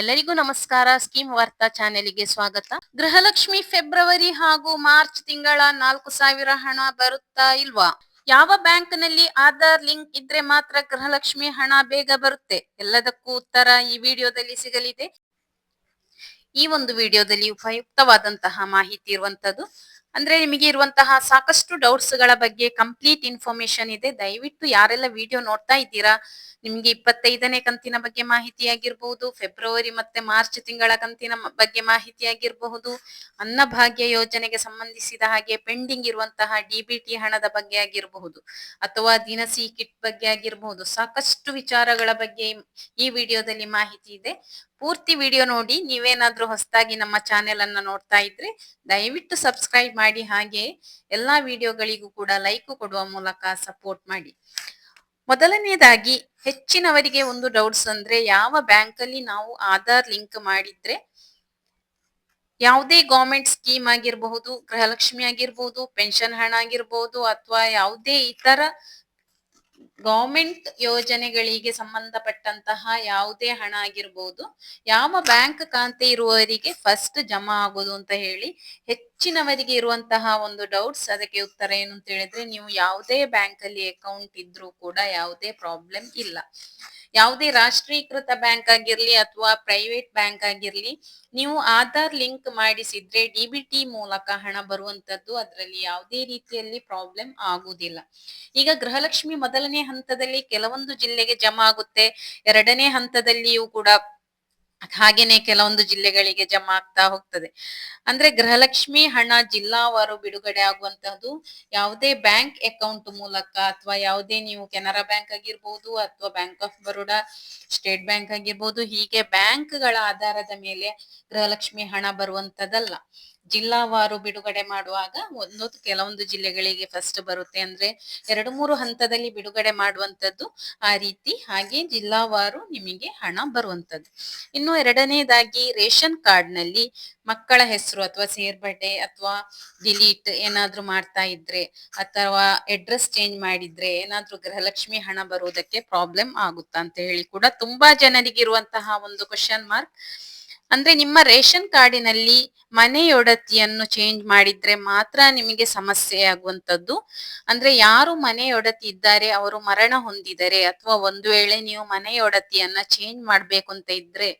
ಎಲ್ಲರಿಗೂ ನಮಸ್ಕಾರ. ಸ್ಕೀಮ್ ವಾರ್ತಾ ಚಾನೆಲ್ಗೆ ಸ್ವಾಗತ. ಗೃಹಲಕ್ಷ್ಮಿ ಫೆಬ್ರವರಿ ಹಾಗೂ ಮಾರ್ಚ್ ತಿಂಗಳ ನಾಲ್ಕು ಸಾವಿರ ಹಣ ಬರುತ್ತಾ ಇಲ್ವಾ? ಯಾವ ಬ್ಯಾಂಕ್ನಲ್ಲಿ ಆಧಾರ್ ಲಿಂಕ್ ಇದ್ರೆ ಮಾತ್ರ ಗೃಹಲಕ್ಷ್ಮಿ ಹಣ ಬೇಗ ಬರುತ್ತೆ? ಎಲ್ಲದಕ್ಕೂ ಉತ್ತರ ಈ ವಿಡಿಯೋದಲ್ಲಿ ಸಿಗಲಿದೆ. ಈ ಒಂದು ವಿಡಿಯೋದಲ್ಲಿ ಉಪಯುಕ್ತವಾದಂತಹ ಮಾಹಿತಿ ಇರುವಂತದ್ದು ಅಂದ್ರೆ ನಿಮಗೆ ಇರುವಂತಹ ಸಾಕಷ್ಟು ಡೌಟ್ಸ್ಗಳ ಬಗ್ಗೆ ಕಂಪ್ಲೀಟ್ ಇನ್ಫಾರ್ಮೇಶನ್ ಇದೆ. ದಯವಿಟ್ಟು ಯಾರೆಲ್ಲ ವಿಡಿಯೋ ನೋಡ್ತಾ ಇದ್ದೀರಾ, ನಿಮ್ಗೆ ಇಪ್ಪತ್ತೈದನೇ ಕಂತಿನ ಬಗ್ಗೆ ಮಾಹಿತಿ ಆಗಿರಬಹುದು ಫೆಬ್ರವರಿ ಮತ್ತೆ ಮಾರ್ಚ್ ತಿಂಗಳ ಕಂತಿನ ಬಗ್ಗೆ ಮಾಹಿತಿ ಆಗಿರಬಹುದು ಅನ್ನಭಾಗ್ಯ ಯೋಜನೆಗೆ ಸಂಬಂಧಿಸಿದ ಹಾಗೆ ಪೆಂಡಿಂಗ್ ಇರುವಂತಹ ಡಿಬಿಟಿ ಹಣದ ಬಗ್ಗೆ ಆಗಿರಬಹುದು ಅಥವಾ ದಿನಸಿ ಕಿಟ್ ಬಗ್ಗೆ ಆಗಿರಬಹುದು. ಸಾಕಷ್ಟು ವಿಚಾರಗಳ ಬಗ್ಗೆ ಈ ವಿಡಿಯೋದಲ್ಲಿ ಮಾಹಿತಿ ಇದೆ. ಪೂರ್ತಿ ವಿಡಿಯೋ ನೋಡಿ, ನೀವೇನಾದ್ರೂ ಹೊಸದಾಗಿ ನಮ್ಮ ಚಾನೆಲ್ ಅನ್ನ ನೋಡ್ತಾ ಇದ್ರೆ, ದಯವಿಟ್ಟು ಸಬ್ಸ್ಕ್ರೈಬ್ ಮಾಡಿ, ಹಾಗೆ ಎಲ್ಲಾ ವಿಡಿಯೋಗಳಿಗೂ ಕೂಡ ಲೈಕ್ ಕೊಡುವ ಮೂಲಕ ಸಪೋರ್ಟ್ ಮಾಡಿ. ಮೊದಲನೇದಾಗಿ, ಹೆಚ್ಚಿನವರಿಗೆ ಒಂದು ಡೌಟ್ಸ್ ಅಂದ್ರೆ, ಯಾವ ಬ್ಯಾಂಕ್ ಅಲ್ಲಿ ನಾವು ಆಧಾರ್ ಲಿಂಕ್ ಮಾಡಿದ್ರೆ, ಯಾವುದೇ ಗೌರ್ಮೆಂಟ್ ಸ್ಕೀಮ್ ಆಗಿರಬಹುದು, ಗೃಹಲಕ್ಷ್ಮಿ ಆಗಿರಬಹುದು ಪೆನ್ಷನ್ ಹಣ ಆಗಿರಬಹುದು, ಅಥವಾ ಯಾವುದೇ ಇತರ ಗವರ್ಮೆಂಟ್ ಯೋಜನೆಗಳಿಗೆ ಸಂಬಂಧಪಟ್ಟಂತಹ ಯಾವುದೇ ಹಣ ಆಗಿರ್ಬೋದು, ಯಾವ ಬ್ಯಾಂಕ್ ಖಾತೆ ಇರುವವರಿಗೆ ಫಸ್ಟ್ ಜಮಾ ಆಗೋದು ಅಂತ ಹೇಳಿ ಹೆಚ್ಚಿನವರಿಗೆ ಇರುವಂತಹ ಒಂದು ಡೌಟ್ಸ್ ಅದಕ್ಕೆ ಉತ್ತರ ಏನು ಅಂತ ಹೇಳಿದ್ರೆ, ನೀವು ಯಾವುದೇ ಬ್ಯಾಂಕ್ ಅಲ್ಲಿ ಅಕೌಂಟ್ ಇದ್ರೂ ಕೂಡ ಯಾವುದೇ ಪ್ರಾಬ್ಲಮ್ ಇಲ್ಲ. ಯಾವುದೇ ರಾಷ್ಟ್ರೀಕೃತ ಬ್ಯಾಂಕ್ ಆಗಿರ್ಲಿ ಅಥವಾ ಪ್ರೈವೇಟ್ ಬ್ಯಾಂಕ್ ಆಗಿರ್ಲಿ, ನೀವು ಆಧಾರ್ ಲಿಂಕ್ ಮಾಡಿಸಿದ್ರೆ ಡಿಬಿಟಿ ಮೂಲಕ ಹಣ ಬರುವಂತದ್ದು ಅದರಲ್ಲಿ ಯಾವುದೇ ರೀತಿಯಲ್ಲಿ ಪ್ರಾಬ್ಲಮ್ ಆಗುವುದಿಲ್ಲ. ಈಗ ಗೃಹಲಕ್ಷ್ಮಿ ಮೊದಲನೇ ಹಂತದಲ್ಲಿ ಕೆಲವೊಂದು ಜಿಲ್ಲೆಗೆ ಜಮಾ ಆಗುತ್ತೆ. ಎರಡನೇ ಹಂತದಲ್ಲಿಯೂ ಕೂಡ ಹಾಗೇನೆ ಕೆಲವೊಂದು ಜಿಲ್ಲೆಗಳಿಗೆ ಜಮಾ ಆಗ್ತಾ ಹೋಗ್ತದೆ. ಅಂದ್ರೆ ಗೃಹಲಕ್ಷ್ಮಿ ಹಣ ಜಿಲ್ಲಾವಾರು ಬಿಡುಗಡೆ ಆಗುವಂತಹದ್ದು ಯಾವುದೇ ಬ್ಯಾಂಕ್ ಅಕೌಂಟ್ ಮೂಲಕ ಅಥವಾ ಯಾವುದೇ ನೀವು ಕೆನರಾ ಬ್ಯಾಂಕ್ ಆಗಿರ್ಬೋದು ಅಥವಾ bank of Baroda, state bank ಆಗಿರ್ಬೋದು ಹೀಗೆ ಬ್ಯಾಂಕ್ಗಳ ಆಧಾರದ ಮೇಲೆ ಗೃಹಲಕ್ಷ್ಮಿ ಹಣ ಬರುವಂತದಲ್ಲ ಜಿಲ್ಲಾವಾರು ಬಿಡುಗಡೆ ಮಾಡುವಾಗ ಒಂದು ಕೆಲವೊಂದು ಜಿಲ್ಲೆಗಳಿಗೆ ಫಸ್ಟ್ ಬರುತ್ತೆ ಅಂದ್ರೆ ಎರಡು ಮೂರು ಹಂತದಲ್ಲಿ ಬಿಡುಗಡೆ ಮಾಡುವಂತದ್ದು ಆ ರೀತಿ. ಹಾಗೆ ಜಿಲ್ಲಾವಾರು ನಿಮಗೆ ಹಣ ಬರುವಂತದ್ದು ಇನ್ನು ಎರಡನೇದಾಗಿ ರೇಷನ್ ಕಾರ್ಡ್ನಲ್ಲಿ ಮಕ್ಕಳ ಹೆಸರು ಅಥವಾ ಸೇರ್ಪಡೆ ಅಥವಾ ಡಿಲೀಟ್ ಏನಾದ್ರೂ ಮಾಡ್ತಾ ಇದ್ರೆ ಅಥವಾ ಅಡ್ರೆಸ್ ಚೇಂಜ್ ಮಾಡಿದ್ರೆ ಏನಾದ್ರೂ ಗೃಹಲಕ್ಷ್ಮಿ ಹಣ ಬರುವುದಕ್ಕೆ ಪ್ರಾಬ್ಲಮ್ ಆಗುತ್ತಾ ಅಂತ ಹೇಳಿ ಕೂಡ ತುಂಬಾ ಜನರಿಗೆ ಇರುವಂತಹ ಒಂದು ಕ್ವಶನ್ ಮಾರ್ಕ್ ಅಂದ್ರೆ ನಿಮ್ಮ ರೇಷನ್ ಕಾರ್ಡಿನಲ್ಲಿ ಮನೆಯೊಡತಿಯನ್ನು ಚೇಂಜ್ ಮಾಡಿದ್ರೆ ಮಾತ್ರ ನಿಮಗೆ ಸಮಸ್ಯೆ ಆಗುವಂಥದ್ದು. ಅಂದ್ರೆ ಯಾರು ಮನೆಯೊಡತಿ ಇದ್ದಾರೆ, ಅವರು ಮರಣ ಹೊಂದಿದರೆ ಅಥವಾ ಒಂದು ವೇಳೆ ನೀವು ಮನೆಯೊಡತಿಯನ್ನ ಚೇಂಜ್ ಮಾಡಬೇಕು ಅಂತ ಇದ್ರೆ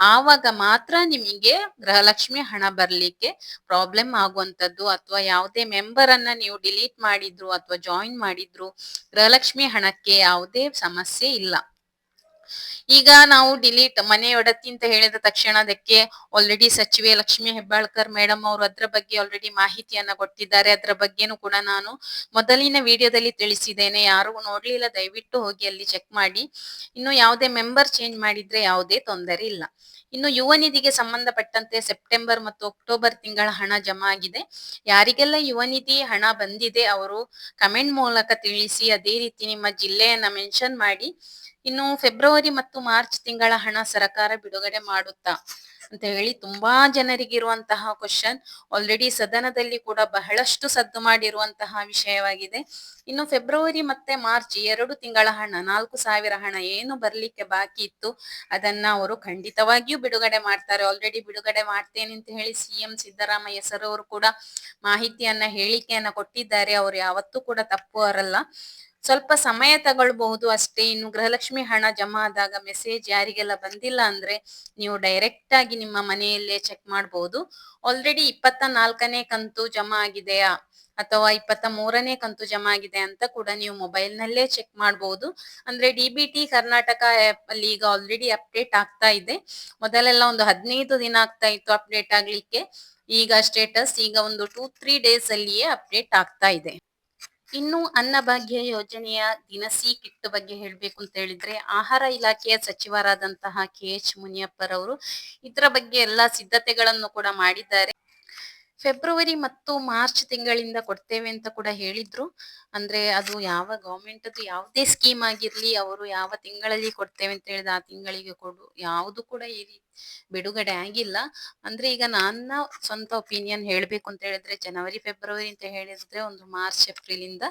ಆವಾಗ ಮಾತ್ರ ನಿಮಗೆ ಗೃಹಲಕ್ಷ್ಮಿ ಹಣ ಬರ್ಲಿಕ್ಕೆ ಪ್ರಾಬ್ಲಮ್ ಆಗುವಂಥದ್ದು. ಅಥವಾ ಯಾವುದೇ ಮೆಂಬರ್ ಅನ್ನ ನೀವು ಡಿಲೀಟ್ ಮಾಡಿದ್ರು ಅಥವಾ ಜಾಯಿನ್ ಮಾಡಿದ್ರು, ಗೃಹಲಕ್ಷ್ಮಿ ಹಣಕ್ಕೆ ಯಾವುದೇ ಸಮಸ್ಯೆ ಇಲ್ಲ. ಈಗ ನಾವು ಡಿಲೀಟ್ ಮನೆಯೊಡತಿ ಅಂತ ಹೇಳಿದ ತಕ್ಷಣ ಅದಕ್ಕೆ ಆಲ್ರೆಡಿ ಸಚಿವೆ ಲಕ್ಷ್ಮಿ ಹೆಬ್ಬಾಳ್ಕರ್ ಮೇಡಮ್ ಅವರು ಅದ್ರ ಬಗ್ಗೆ ಆಲ್ರೆಡಿ ಮಾಹಿತಿಯನ್ನ ಕೊಟ್ಟಿದ್ದಾರೆ. ಅದ್ರ ಬಗ್ಗೆನೂ ಕೂಡ ನಾನು ಮೊದಲಿನ ವಿಡಿಯೋದಲ್ಲಿ ತಿಳಿಸಿದ್ದೇನೆ. ಯಾರು ನೋಡ್ಲಿಲ್ಲ, ದಯವಿಟ್ಟು ಹೋಗಿ ಅಲ್ಲಿ ಚೆಕ್ ಮಾಡಿ. ಇನ್ನು ಯಾವುದೇ ಮೆಂಬರ್ ಚೇಂಜ್ ಮಾಡಿದ್ರೆ ಯಾವುದೇ ತೊಂದರೆ ಇಲ್ಲ. ಇನ್ನು ಯುವ ನಿಧಿಗೆ ಸಂಬಂಧಪಟ್ಟಂತೆ ಸೆಪ್ಟೆಂಬರ್ ಮತ್ತು ಅಕ್ಟೋಬರ್ ತಿಂಗಳ ಹಣ ಜಮಾ ಆಗಿದೆ. ಯಾರಿಗೆಲ್ಲ ಯುವ ನಿಧಿ ಹಣ ಬಂದಿದೆ, ಅವರು ಕಮೆಂಟ್ ಮೂಲಕ ತಿಳಿಸಿ, ಅದೇ ರೀತಿ ನಿಮ್ಮ ಜಿಲ್ಲೆಯನ್ನ ಮೆನ್ಷನ್ ಮಾಡಿ. ಇನ್ನು ಫೆಬ್ರವರಿ ಮತ್ತು ಮಾರ್ಚ್ ತಿಂಗಳ ಹಣ ಸರಕಾರ ಬಿಡುಗಡೆ ಮಾಡುತ್ತಾ ಅಂತ ಹೇಳಿ ತುಂಬಾ ಜನರಿಗೆ ಇರುವಂತಹ ಕ್ವಶನ್ ಆಲ್ರೆಡಿ ಸದನದಲ್ಲಿ ಕೂಡ ಬಹಳಷ್ಟು ಸದ್ದು ಮಾಡಿರುವಂತಹ ವಿಷಯವಾಗಿದೆ. ಇನ್ನು ಫೆಬ್ರವರಿ ಮತ್ತೆ ಮಾರ್ಚ್ ಎರಡು ತಿಂಗಳ ಹಣ, ನಾಲ್ಕು ಸಾವಿರ ಹಣ ಏನು ಬರ್ಲಿಕ್ಕೆ ಬಾಕಿ ಇತ್ತು ಅದನ್ನ ಅವರು ಖಂಡಿತವಾಗಿಯೂ ಬಿಡುಗಡೆ ಮಾಡ್ತಾರೆ. ಆಲ್ರೆಡಿ ಬಿಡುಗಡೆ ಮಾಡ್ತೇನೆ ಅಂತ ಹೇಳಿ ಸಿಎಂ ಸಿದ್ದರಾಮಯ್ಯ ಸರ್ ಅವರು ಕೂಡ ಮಾಹಿತಿಯನ್ನ, ಹೇಳಿಕೆಯನ್ನ ಕೊಟ್ಟಿದ್ದಾರೆ. ಅವರು ಯಾವತ್ತೂ ಕೂಡ ತಪ್ಪುವರಲ್ಲ ಸ್ವಲ್ಪ ಸಮಯ ತಗೊಳ್ಬಹುದು ಅಷ್ಟೇ. ಇನ್ನು ಗೃಹಲಕ್ಷ್ಮಿ ಹಣ ಜಮಾ ಆದಾಗ ಮೆಸೇಜ್ ಯಾರಿಗೆಲ್ಲ ಬಂದಿಲ್ಲ ಅಂದ್ರೆ ನೀವು ಡೈರೆಕ್ಟ್ ಆಗಿ ನಿಮ್ಮ ಮನೆಯಲ್ಲೇ ಚೆಕ್ ಮಾಡಬಹುದು. ಆಲ್ರೆಡಿ ಇಪ್ಪತ್ತ ನಾಲ್ಕನೇ ಕಂತು ಜಮಾ ಆಗಿದೆಯಾ ಅಥವಾ ಇಪ್ಪತ್ತ ಮೂರನೇ ಕಂತು ಜಮಾ ಆಗಿದೆ ಅಂತ ಕೂಡ ನೀವು ಮೊಬೈಲ್ ನಲ್ಲೇ ಚೆಕ್ ಮಾಡಬಹುದು. ಅಂದ್ರೆ D B T Karnataka app ಅಲ್ಲಿ ಈಗ ಆಲ್ರೆಡಿ ಅಪ್ಡೇಟ್ ಆಗ್ತಾ ಇದೆ. ಮೊದಲೆಲ್ಲ ಒಂದು ಹದಿನೈದು ದಿನ ಆಗ್ತಾ ಇತ್ತು ಅಪ್ಡೇಟ್ ಆಗ್ಲಿಕ್ಕೆ. ಈಗ ಸ್ಟೇಟಸ್ ಈಗ ಒಂದು ಟೂ ತ್ರೀ ಡೇಸ್ ಅಲ್ಲಿಯೇ ಅಪ್ಡೇಟ್ ಆಗ್ತಾ ಇದೆ. ಇನ್ನು ಅನ್ನಭಾಗ್ಯ ಯೋಜನೆಯ ದಿನಸಿ ಕಿಟ್ ಬಗ್ಗೆ ಹೇಳಬೇಕು ಅಂತ ಹೇಳಿದ್ರೆ, ಆಹಾರ ಇಲಾಖೆಯ ಸಚಿವರಾದಂತಹ ಕೆ ಎಚ್ ಮುನಿಯಪ್ಪರವರು ಇದರ ಬಗ್ಗೆ ಎಲ್ಲಾ ಸಿದ್ಧತೆಗಳನ್ನು ಕೂಡ ಮಾಡಿದ್ದಾರೆ. ಫೆಬ್ರವರಿ ಮತ್ತು ಮಾರ್ಚ್ ತಿಂಗಳಿಂದ ಕೊಡ್ತೇವೆ ಅಂತ ಕೂಡ ಹೇಳಿದ್ರು. ಅಂದ್ರೆ ಅದು ಯಾವ ಗೌರ್ಮೆಂಟ್ ಅದು ಯಾವುದೇ ಸ್ಕೀಮ್ ಆಗಿರ್ಲಿ, ಅವರು ಯಾವ ತಿಂಗಳಲ್ಲಿ ಕೊಡ್ತೇವೆ ಅಂತ ಹೇಳಿದ ಆ ತಿಂಗಳಿಗೆ ಕೊಡು, ಯಾವುದು ಕೂಡ ಈ ರೀತಿ ಬಿಡುಗಡೆ ಆಗಿಲ್ಲ. ಅಂದ್ರೆ ಈಗ ನನ್ನ ಸ್ವಂತ ಒಪಿನಿಯನ್ ಹೇಳ್ಬೇಕು ಅಂತ ಹೇಳಿದ್ರೆ ಜನವರಿ, ಫೆಬ್ರವರಿ ಅಂತ ಹೇಳಿದ್ರೆ ಒಂದು ಮಾರ್ಚ್ ಏಪ್ರಿಲ್ ಇಂದ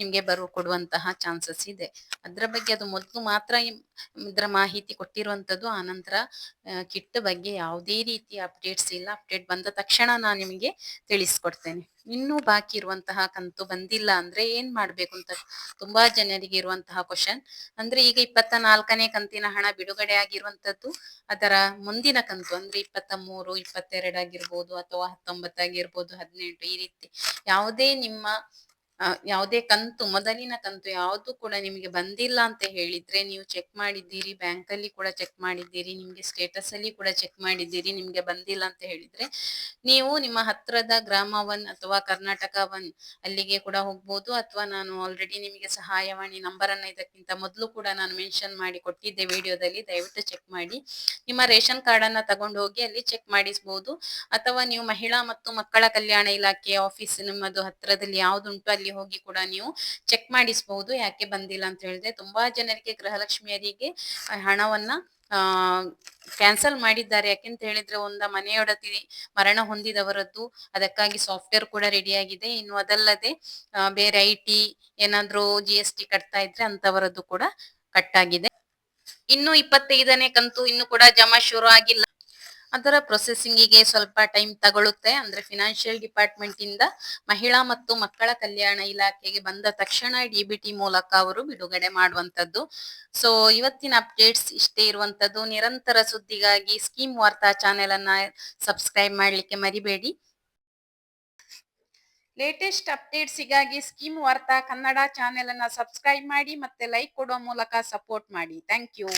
ನಿಮ್ಗೆ ಬರುವ ಕೊಡುವಂತಹ ಚಾನ್ಸಸ್ ಇದೆ. ಅದ್ರ ಬಗ್ಗೆ ಅದು ಮೊದಲು ಮಾತ್ರ ಇದ್ರ ಮಾಹಿತಿ ಕೊಟ್ಟಿರುವಂತದ್ದು ಆನಂತರ ಕಿಟ್ ಬಗ್ಗೆ ಯಾವುದೇ ರೀತಿಯ ಅಪ್ಡೇಟ್ಸ್ ಇಲ್ಲ. ಅಪ್ಡೇಟ್ ಬಂದ ತಕ್ಷಣ ನಾನು ನಿಮಗೆ ತಿಳಿಸ್ಕೊಡ್ತೇನೆ. ಇನ್ನೂ ಬಾಕಿ ಇರುವಂತಹ ಕಂತು ಬಂದಿಲ್ಲ ಅಂದ್ರೆ ಏನ್ ಮಾಡ್ಬೇಕು ಅಂತ ತುಂಬಾ ಜನರಿಗೆ ಇರುವಂತಹ ಕ್ವಶನ್ ಅಂದ್ರೆ ಈಗ ಇಪ್ಪತ್ತ ನಾಲ್ಕನೇ ಕಂತಿನ ಹಣ ಬಿಡುಗಡೆ ಆಗಿರುವಂತದ್ದು, ಅದರ ಮುಂದಿನ ಕಂತು ಅಂದ್ರೆ ಇಪ್ಪತ್ತ ಮೂರು ಇಪ್ಪತ್ತೆರಡು ಆಗಿರ್ಬೋದು ಅಥವಾ ಹತ್ತೊಂಬತ್ತಾಗಿರ್ಬೋದು, ಹದಿನೆಂಟು ಈ ರೀತಿ. ಯಾವುದೇ ನಿಮ್ಮ ಯಾವುದೇ ಕಂತು, ಮೊದಲಿನ ಕಂತು ಯಾವುದು ಕೂಡ ನಿಮಗೆ ಬಂದಿಲ್ಲ ಅಂತ ಹೇಳಿದ್ರೆ ನೀವು ಚೆಕ್ ಮಾಡಿದ್ದೀರಿ ಬ್ಯಾಂಕ್ ಅಲ್ಲಿ ಕೂಡ ಚೆಕ್ ಮಾಡಿದ್ದೀರಿ, ನಿಮಗೆ ಸ್ಟೇಟಸ್ ಅಲ್ಲಿ ಕೂಡ ಚೆಕ್ ಮಾಡಿದ್ದೀರಿ, ನಿಮಗೆ ಬಂದಿಲ್ಲ ಅಂತ ಹೇಳಿದ್ರೆ ನೀವು ನಿಮ್ಮ ಹತ್ರದ ಗ್ರಾಮ ಒನ್ ಅಥವಾ ಕರ್ನಾಟಕ ಒನ್ ಅಲ್ಲಿಗೆ ಕೂಡ ಹೋಗ್ಬೋದು. ಅಥವಾ ನಾನು ಆಲ್ರೆಡಿ ನಿಮಗೆ ಸಹಾಯವಾಣಿ ನಂಬರ್ ಅನ್ನ ಇದಕ್ಕಿಂತ ಮೊದಲು ಕೂಡ ನಾನು ಮೆನ್ಷನ್ ಮಾಡಿ ಕೊಟ್ಟಿದ್ದೆ ವಿಡಿಯೋದಲ್ಲಿ, ದಯವಿಟ್ಟು ಚೆಕ್ ಮಾಡಿ. ನಿಮ್ಮ ರೇಷನ್ ಕಾರ್ಡ್ ಅನ್ನ ತಗೊಂಡು ಹೋಗಿ ಅಲ್ಲಿ ಚೆಕ್ ಮಾಡಿಸಬಹುದು ಅಥವಾ ನೀವು ಮಹಿಳಾ ಮತ್ತು ಮಕ್ಕಳ ಕಲ್ಯಾಣ ಇಲಾಖೆ ಆಫೀಸ್ ನಿಮ್ಮದು ಹತ್ರದಲ್ಲಿ ಯಾವ್ದುಂಟು ಅಲ್ಲಿ ಹೋಗಿ ಕೂಡ ನೀವು ಚೆಕ್ ಮಾಡಿಸಬಹುದು ಯಾಕೆ ಬಂದಿಲ್ಲ ಅಂತ ಹೇಳಿದ್ರೆ ತುಂಬಾ ಜನರಿಗೆ ಗೃಹಲಕ್ಷ್ಮಿಯರಿಗೆ ಹಣವನ್ನ, ಆ ಕ್ಯಾನ್ಸಲ್ ಮಾಡಿದ್ದಾರೆ. ಯಾಕೆಂತ ಹೇಳಿದ್ರೆ ಒಂದ ಮನೆಯೊಡತಿ ಮರಣ ಹೊಂದಿದವರದ್ದು, ಅದಕ್ಕಾಗಿ ಸಾಫ್ಟ್ವೇರ್ ಕೂಡ ರೆಡಿ ಆಗಿದೆ. ಇನ್ನು ಅದಲ್ಲದೆ ಬೇರೆ ಐ ಟಿ ಏನಾದ್ರೂ ಜಿ ಎಸ್ ಟಿ ಕಟ್ತಾ ಇದ್ರೆ ಅಂತವರದ್ದು ಕೂಡ ಕಟ್ ಆಗಿದೆ. ಇನ್ನು ಇಪ್ಪತ್ತೈದನೇ ಕಂತು ಇನ್ನು ಕೂಡ ಜಮಾ ಶುರು ಆಗಿಲ್ಲ. ಅದರ ಪ್ರೊಸೆಸಿಂಗಿಗೆ ಸ್ವಲ್ಪ ಟೈಮ್ ತಗೊಳ್ಳುತ್ತೆ ಅಂದ್ರೆ ಫಿನಾನ್ಷಿಯಲ್ ಡಿಪಾರ್ಟ್ಮೆಂಟ್ ಇಂದ ಮಹಿಳಾ ಮತ್ತು ಮಕ್ಕಳ ಕಲ್ಯಾಣ ಇಲಾಖೆಗೆ ಬಂದ ತಕ್ಷಣ ಡಿಬಿಟಿ ಮೂಲಕ ಅವರು ಬಿಡುಗಡೆ ಮಾಡುವಂತದ್ದು ಸೊ ಇವತ್ತಿನ ಅಪ್ಡೇಟ್ಸ್ ಇಷ್ಟೇ ಇರುವಂತದ್ದು ನಿರಂತರ ಸುದ್ದಿಗಾಗಿ ಸ್ಕೀಮ್ ವಾರ್ತಾ ಚಾನೆಲ್ ಅನ್ನ ಸಬ್ಸ್ಕ್ರೈಬ್ ಮಾಡ್ಲಿಕ್ಕೆ ಮರಿಬೇಡಿ. ಲೇಟೆಸ್ಟ್ ಅಪ್ಡೇಟ್ಸಿಗಾಗಿ ಸ್ಕೀಮ್ ವಾರ್ತಾ ಕನ್ನಡ ಚಾನೆಲ್ ಅನ್ನ ಸಬ್ಸ್ಕ್ರೈಬ್ ಮಾಡಿ ಮತ್ತೆ ಲೈಕ್ ಕೊಡುವ ಮೂಲಕ ಸಪೋರ್ಟ್ ಮಾಡಿ. Thank you